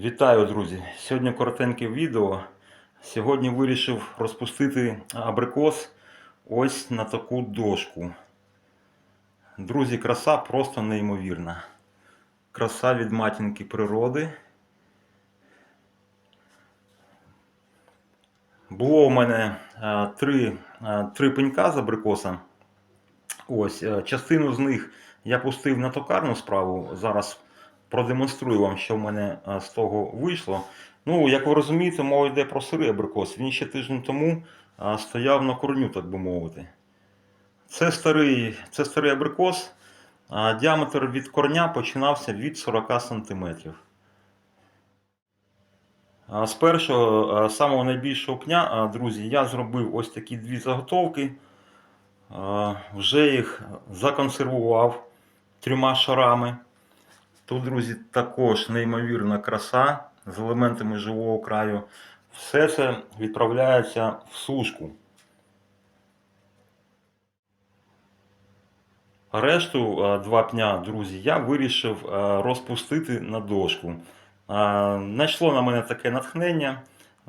Вітаю, друзі! Сьогодні коротеньке відео. Сьогодні вирішив розпустити абрикос ось на таку дошку. Друзі, краса просто неймовірна. Краса від матінки природи. Було у мене е, три, е, три пенька з абрикоса. Ось, е, частину з них я пустив на токарну справу. Зараз продемонструю вам, що в мене е, з того вийшло. Ну, як ви розумієте, мова йде про сирий абрикос. Він ще тиждень тому е, стояв на корню, так би мовити. Це старий, це старий абрикос. Діаметр від корня починався від 40 см. З першого, самого найбільшого пня, друзі, я зробив ось такі дві заготовки. Вже їх законсервував трьома шарами. Тут, друзі, також неймовірна краса з елементами живого краю. Все це відправляється в сушку. Решту а, два пня, друзі, я вирішив розпустити на дошку. Найшло на мене таке натхнення.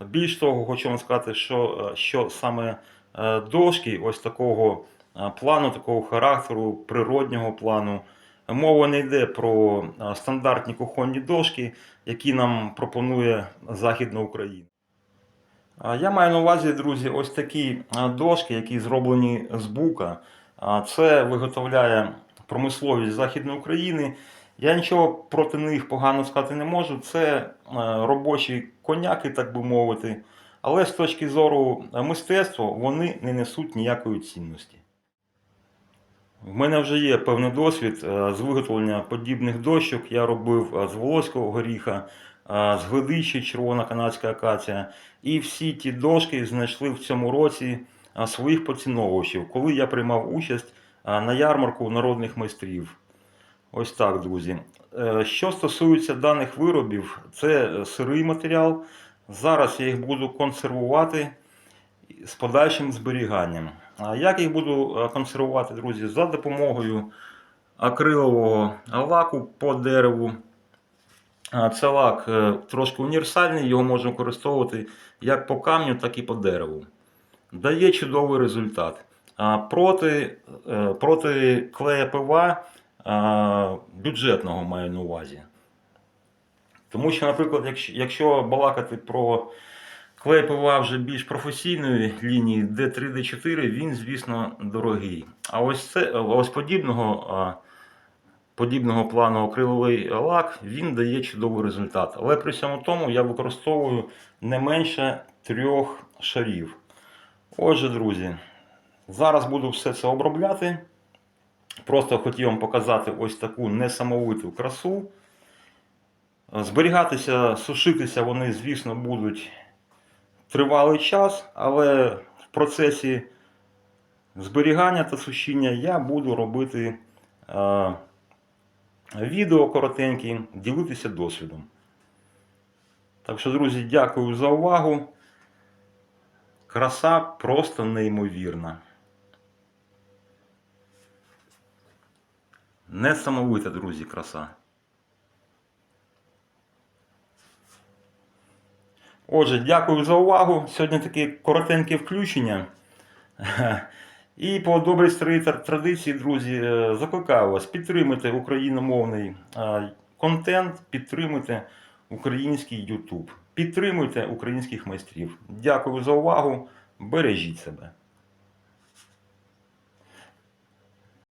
Більш того, хочу вам сказати, що, е, що саме е, дошки ось такого е, плану, такого характеру, природнього плану. Мова не йде про стандартні кухонні дошки, які нам пропонує Західна Україна. Я маю на увазі, друзі, ось такі дошки, які зроблені з бука. Це виготовляє промисловість Західної України. Я нічого проти них погано сказати не можу. Це робочі коняки, так би мовити. Але з точки зору мистецтва вони не несуть ніякої цінності. В мене вже є певний досвід е, з виготовлення подібних дощок. Я робив е, з волоського горіха, е, з глидичі, червона канадська акація. І всі ті дошки знайшли в цьому році своїх поціновувачів, коли я приймав участь на ярмарку народних майстрів. Ось так, друзі. Що стосується даних виробів, це сирий матеріал. Зараз я їх буду консервувати з подальшим зберіганням. Як їх буду е, консервувати, друзі? За допомогою акрилового лаку по дереву. Це лак е, трошки універсальний, його можна використовувати як по камню, так і по дереву. Дає чудовий результат. Проти, е, проти клея ПВА бюджетного маю на увазі. Тому що, наприклад, якщо балакати про клей ПВА вже більш професійної лінії D3, D4, він, звісно, дорогий. А ось це ось подібного, подібного плану акриловий лак він дає чудовий результат. Але при цьому тому я використовую не менше трьох шарів. Отже, друзі, зараз буду все це обробляти. Просто хотів вам показати ось таку несамовиту красу. Зберігатися, сушитися вони, звісно, будуть тривалий час, але в процесі зберігання та сушіння я буду робити е, відео коротенькі, ділитися досвідом. Так що, друзі, дякую за увагу. Краса просто неймовірна. Несамовита, друзі, краса. Отже, дякую за увагу. Сьогодні таке коротеньке включення. І по добрій старій традиції, друзі, е, закликаю вас підтримати україномовний е, контент, підтримуйте український YouTube, підтримуйте українських майстрів. Дякую за увагу. Бережіть себе.